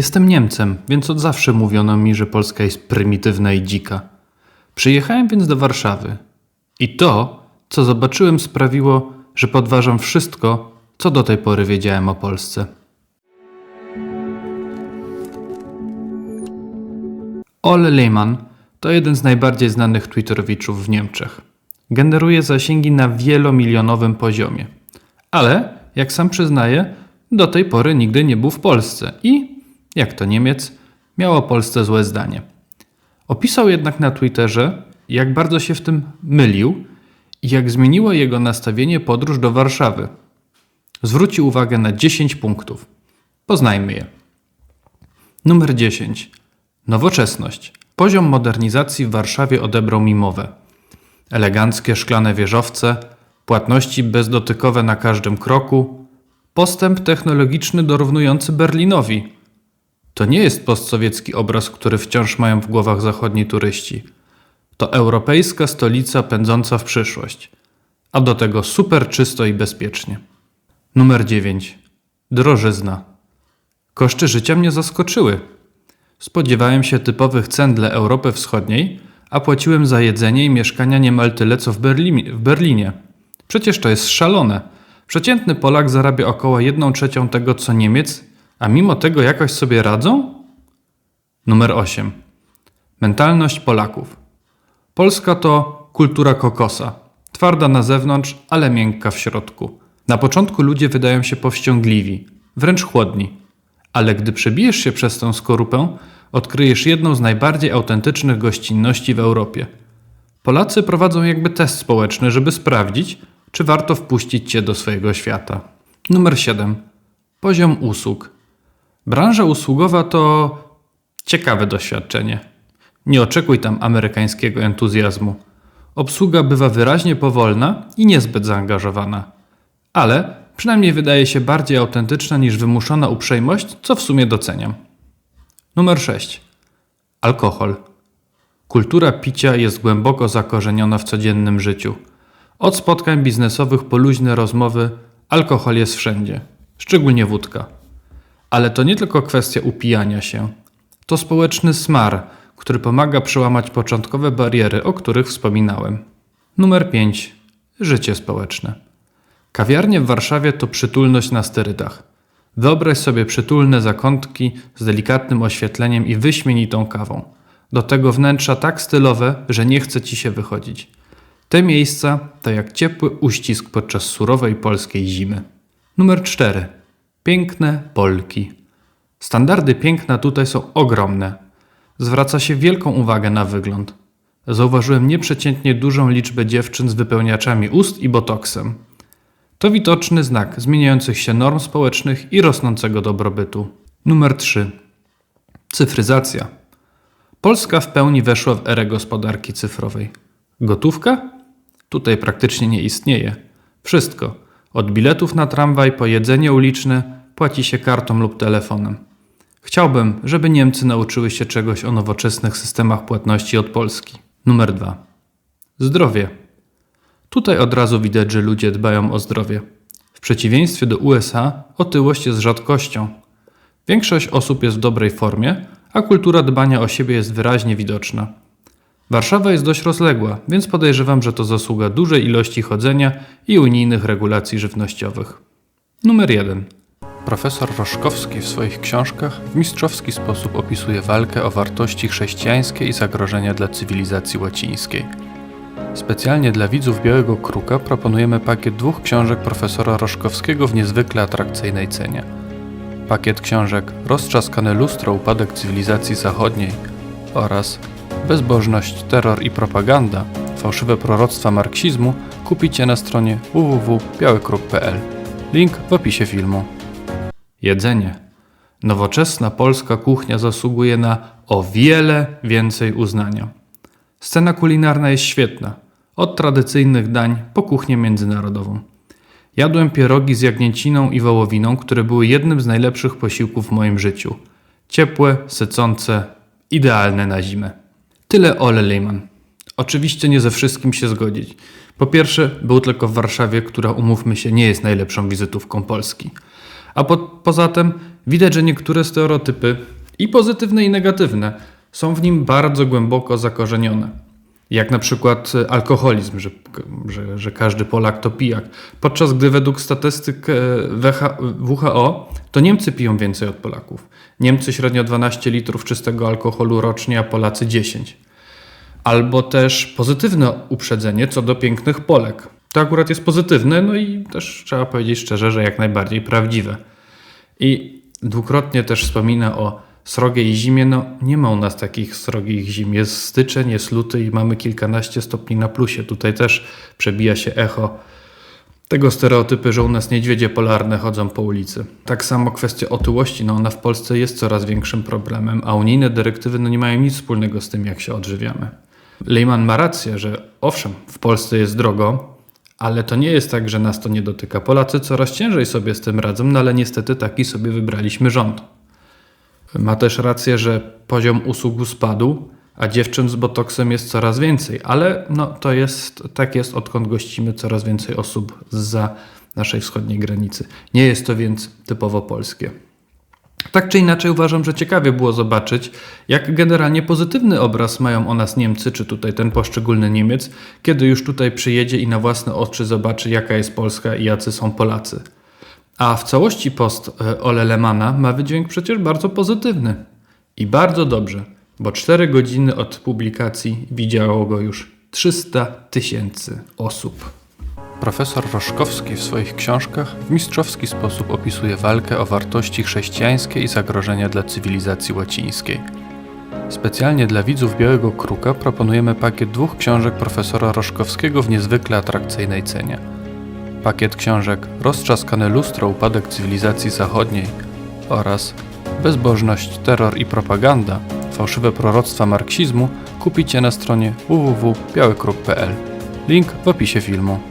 Jestem Niemcem, więc od zawsze mówiono mi, że Polska jest prymitywna i dzika. Przyjechałem więc do Warszawy. I to, co zobaczyłem, sprawiło, że podważam wszystko, co do tej pory wiedziałem o Polsce. Ole Lehmann to jeden z najbardziej znanych twitterowiczów w Niemczech. Generuje zasięgi na wielomilionowym poziomie. Ale, jak sam przyznaje, do tej pory nigdy nie był w Polsce i, jak to Niemiec, miał o Polsce złe zdanie. Opisał jednak na Twitterze, jak bardzo się w tym mylił i jak zmieniło jego nastawienie podróż do Warszawy. Zwrócił uwagę na 10 punktów. Poznajmy je. Numer 10. Nowoczesność. Poziom modernizacji w Warszawie odebrał mi mowę. Eleganckie szklane wieżowce, płatności bezdotykowe na każdym kroku, postęp technologiczny dorównujący Berlinowi. To nie jest postsowiecki obraz, który wciąż mają w głowach zachodni turyści. To europejska stolica pędząca w przyszłość, a do tego super czysto i bezpiecznie. Numer 9. Drożyzna. Koszty życia mnie zaskoczyły. Spodziewałem się typowych cen dla Europy Wschodniej, a płaciłem za jedzenie i mieszkania niemal tyle co w, w Berlinie. Przecież to jest szalone. Przeciętny Polak zarabia około 1 trzecią tego co Niemiec, a mimo tego jakoś sobie radzą? Numer 8. Mentalność Polaków. Polska to kultura kokosa. Twarda na zewnątrz, ale miękka w środku. Na początku ludzie wydają się powściągliwi, wręcz chłodni. Ale gdy przebijesz się przez tę skorupę, odkryjesz jedną z najbardziej autentycznych gościnności w Europie. Polacy prowadzą jakby test społeczny, żeby sprawdzić, czy warto wpuścić cię do swojego świata. Numer 7. Poziom usług. Branża usługowa to ciekawe doświadczenie. Nie oczekuj tam amerykańskiego entuzjazmu. Obsługa bywa wyraźnie powolna i niezbyt zaangażowana. Ale przynajmniej wydaje się bardziej autentyczna niż wymuszona uprzejmość, co w sumie doceniam. Numer 6. Alkohol. Kultura picia jest głęboko zakorzeniona w codziennym życiu. Od spotkań biznesowych po luźne rozmowy, alkohol jest wszędzie, szczególnie wódka. Ale to nie tylko kwestia upijania się. To społeczny smar, który pomaga przełamać początkowe bariery, o których wspominałem. Numer 5. Życie społeczne. Kawiarnie w Warszawie to przytulność na sterydach. Wyobraź sobie przytulne zakątki z delikatnym oświetleniem i wyśmienitą kawą. Do tego wnętrza tak stylowe, że nie chce ci się wychodzić. Te miejsca to jak ciepły uścisk podczas surowej polskiej zimy. Numer 4. Piękne Polki. Standardy piękna tutaj są ogromne. Zwraca się wielką uwagę na wygląd. Zauważyłem nieprzeciętnie dużą liczbę dziewczyn z wypełniaczami ust i botoksem. To widoczny znak zmieniających się norm społecznych i rosnącego dobrobytu. Numer 3. Cyfryzacja. Polska w pełni weszła w erę gospodarki cyfrowej. Gotówka? Tutaj praktycznie nie istnieje. Wszystko, od biletów na tramwaj po jedzenie uliczne, płaci się kartą lub telefonem. Chciałbym, żeby Niemcy nauczyły się czegoś o nowoczesnych systemach płatności od Polski. Numer 2. Zdrowie. Tutaj od razu widać, że ludzie dbają o zdrowie. W przeciwieństwie do USA, otyłość jest rzadkością. Większość osób jest w dobrej formie, a kultura dbania o siebie jest wyraźnie widoczna. Warszawa jest dość rozległa, więc podejrzewam, że to zasługa dużej ilości chodzenia i unijnych regulacji żywnościowych. Numer 1. Profesor Roszkowski w swoich książkach w mistrzowski sposób opisuje walkę o wartości chrześcijańskie i zagrożenia dla cywilizacji łacińskiej. Specjalnie dla widzów Białego Kruka proponujemy pakiet dwóch książek profesora Roszkowskiego w niezwykle atrakcyjnej cenie. Pakiet książek Roztrzaskane lustro upadek cywilizacji zachodniej oraz Bezbożność, terror i propaganda fałszywe proroctwa marksizmu kupicie na stronie www.białykruk.pl. Link w opisie filmu. Jedzenie. Nowoczesna polska kuchnia zasługuje na o wiele więcej uznania. Scena kulinarna jest świetna. Od tradycyjnych dań po kuchnię międzynarodową. Jadłem pierogi z jagnięciną i wołowiną, które były jednym z najlepszych posiłków w moim życiu. Ciepłe, sycące, idealne na zimę. Tyle Ole Lehmann. Oczywiście nie ze wszystkim się zgodzić. Po pierwsze, był tylko w Warszawie, która umówmy się nie jest najlepszą wizytówką Polski. A po, poza tym widać, że niektóre stereotypy, i pozytywne, i negatywne, są w nim bardzo głęboko zakorzenione. Jak na przykład e, alkoholizm, że, że, że każdy Polak to pijak. Podczas gdy według statystyk e, WH WHO to Niemcy piją więcej od Polaków. Niemcy średnio 12 litrów czystego alkoholu rocznie, a Polacy 10. Albo też pozytywne uprzedzenie co do pięknych Polek. To akurat jest pozytywne, no i też trzeba powiedzieć szczerze, że jak najbardziej prawdziwe. I dwukrotnie też wspomina o srogiej zimie. No nie ma u nas takich srogich zim. Jest styczeń, jest luty i mamy kilkanaście stopni na plusie. Tutaj też przebija się echo tego stereotypy, że u nas niedźwiedzie polarne chodzą po ulicy. Tak samo kwestia otyłości, no ona w Polsce jest coraz większym problemem, a unijne dyrektywy no nie mają nic wspólnego z tym, jak się odżywiamy. Lehman ma rację, że owszem, w Polsce jest drogo, ale to nie jest tak, że nas to nie dotyka. Polacy coraz ciężej sobie z tym radzą, no ale niestety taki sobie wybraliśmy rząd. Ma też rację, że poziom usług spadł, a dziewczyn z botoksem jest coraz więcej, ale no, to jest, tak jest, odkąd gościmy coraz więcej osób za naszej wschodniej granicy. Nie jest to więc typowo polskie. Tak czy inaczej uważam, że ciekawie było zobaczyć, jak generalnie pozytywny obraz mają o nas Niemcy, czy tutaj ten poszczególny Niemiec, kiedy już tutaj przyjedzie i na własne oczy zobaczy, jaka jest Polska i jacy są Polacy. A w całości post e, Ole Lemana ma wydźwięk przecież bardzo pozytywny. I bardzo dobrze, bo 4 godziny od publikacji widziało go już 300 tysięcy osób. Profesor Roszkowski w swoich książkach w mistrzowski sposób opisuje walkę o wartości chrześcijańskie i zagrożenia dla cywilizacji łacińskiej. Specjalnie dla widzów Białego Kruka proponujemy pakiet dwóch książek profesora Roszkowskiego w niezwykle atrakcyjnej cenie. Pakiet książek Roztrzaskane lustro upadek cywilizacji zachodniej oraz Bezbożność, terror i propaganda fałszywe proroctwa marksizmu kupicie na stronie www.białykruk.pl. Link w opisie filmu.